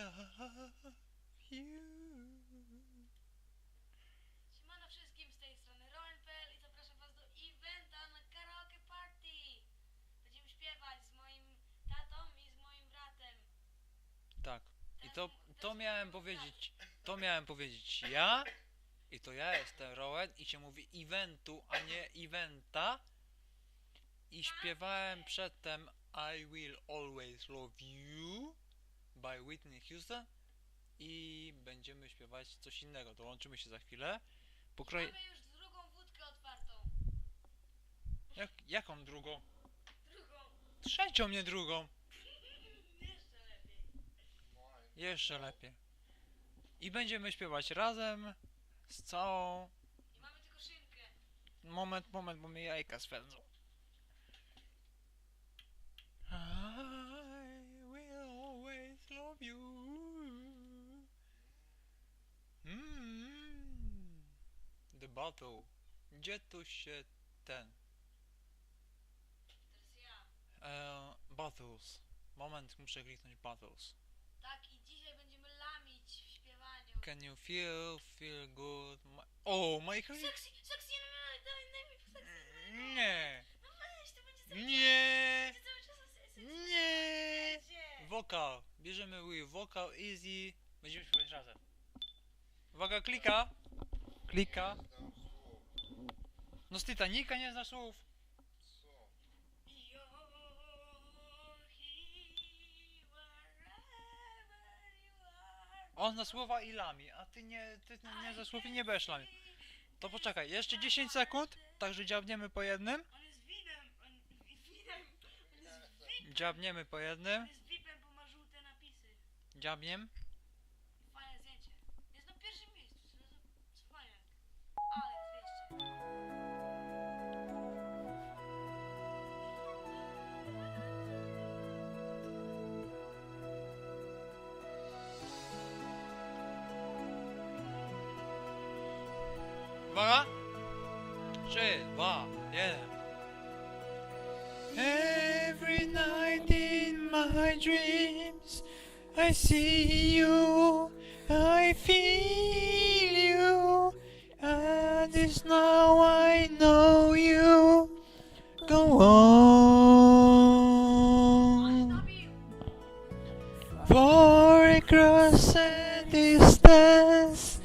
love you. Siemano wszystkim z tej strony Rowan.pl i zapraszam was do eventa na karaoke party. Będziemy śpiewać z moim tatą i z moim bratem. Tak. I to, to miałem powiedzieć, to miałem powiedzieć ja i to ja jestem Rowan i się mówi eventu, a nie eventa. I śpiewałem przedtem I Will Always Love You by Whitney Houston i będziemy śpiewać coś innego. Dołączymy się za chwilę. Pokroj... Mamy już drugą wódkę otwartą. Jak, jaką drugą? Drugą. Trzecią, nie drugą. Jeszcze lepiej. Jeszcze lepiej. I będziemy śpiewać razem z całą... I mamy tylko szynkę. Moment, moment, bo mnie jajka swędzą. I will always love you. Mm. The battle. Gdzie tu się ten? Teraz ja. E, battles. Moment, muszę kliknąć battles. Tak i dzisiaj będziemy lamić w śpiewaniu. Can you feel, feel good? My... O, my Sexy, sexy, no, no, daj, daj mi sexy. Nie! No weź, to będzie cały Nie! będzie cały czas sexy. Nie! Wokal. Bierzemy with wokal easy. Będziemy śpiewać razem. Uwaga, klika. Klika. No z Titanica nie zna słów. On zna słowa i lami, a ty nie, ty nie za słów i nie będziesz lami. To poczekaj, jeszcze 10 sekund, także dziabniemy po jednym. On jest winem, on my dreams I see you, I feel you, and it's now I know you. Go on. For across a distance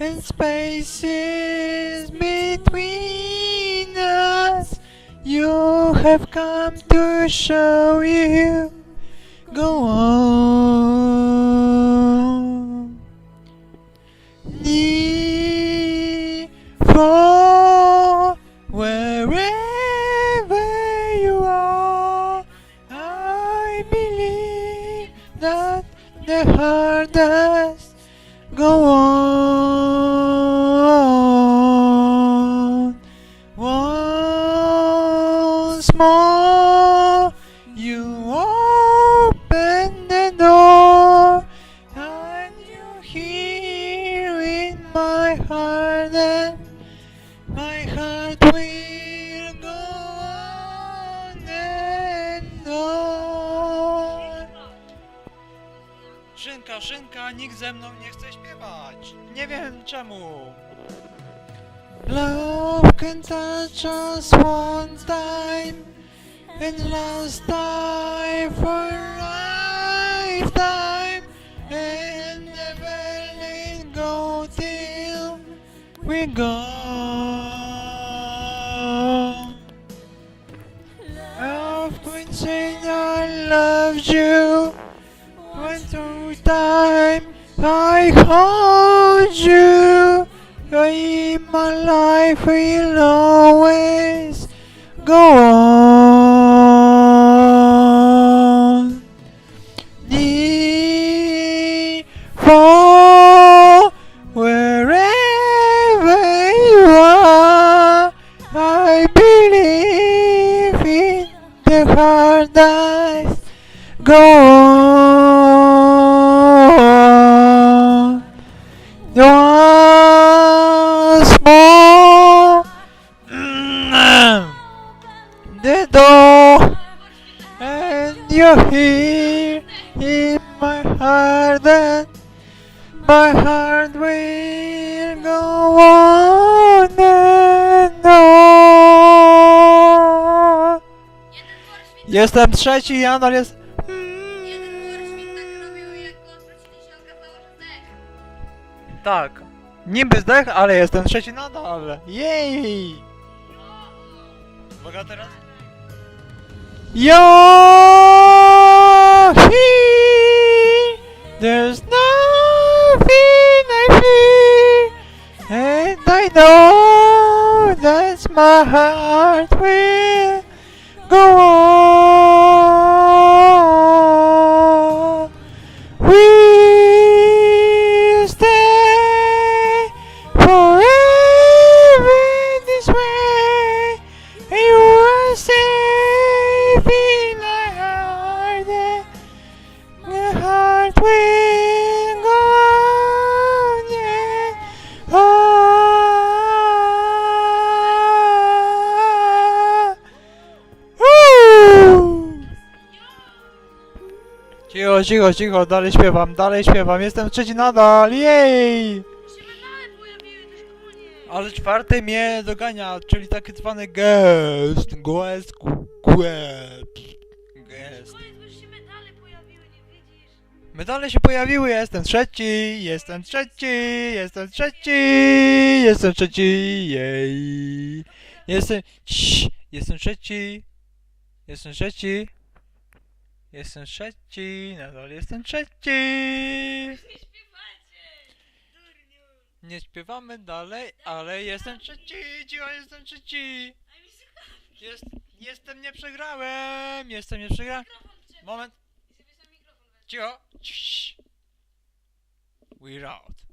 and spaces between us, you have come to show you. Go on. Hear in my heart that my heart will go on and on. Szynka, szynka, nikt ze mną nie chce śpiewać. Nie wiem czemu. Love can touch us one time and last time for we go. Love can say I loved you one through time I hold you in my life will always go on believe in the heart that go on. Once more, the door, and you're here in my harder. My heart will go on Jestem trzeci nadal jest... tak. Niby zdech, ale jestem trzeci nadal. Jej! Uwaga teraz. Yohi! There's nothing I fear, and I know that my heart will go on. Cicho, cicho, cicho, dalej śpiewam, dalej śpiewam, jestem trzeci nadal, jej! Medale pojawiły. Ale czwarty mnie dogania, czyli taki zwany gest, gest, gest, gest. Koniec, już się medale pojawiły, nie widzisz? Medale się pojawiły, jestem trzeci, jestem trzeci, jestem trzeci, jestem trzeci, jej. Jestem, Cii, jestem trzeci, jestem trzeci, jestem trzeci, nadal jestem trzeci. Nie śpiewacie, durniu. Nie śpiewamy dalej, ale jestem trzeci, cicho, jestem trzeci. A mi słuchawki. Jest, jestem, nie przegrałem, jestem, nie przegrałem. Mikrofon. Moment, I sobie sam mikrofon weź. cicho. Ciii. We're out.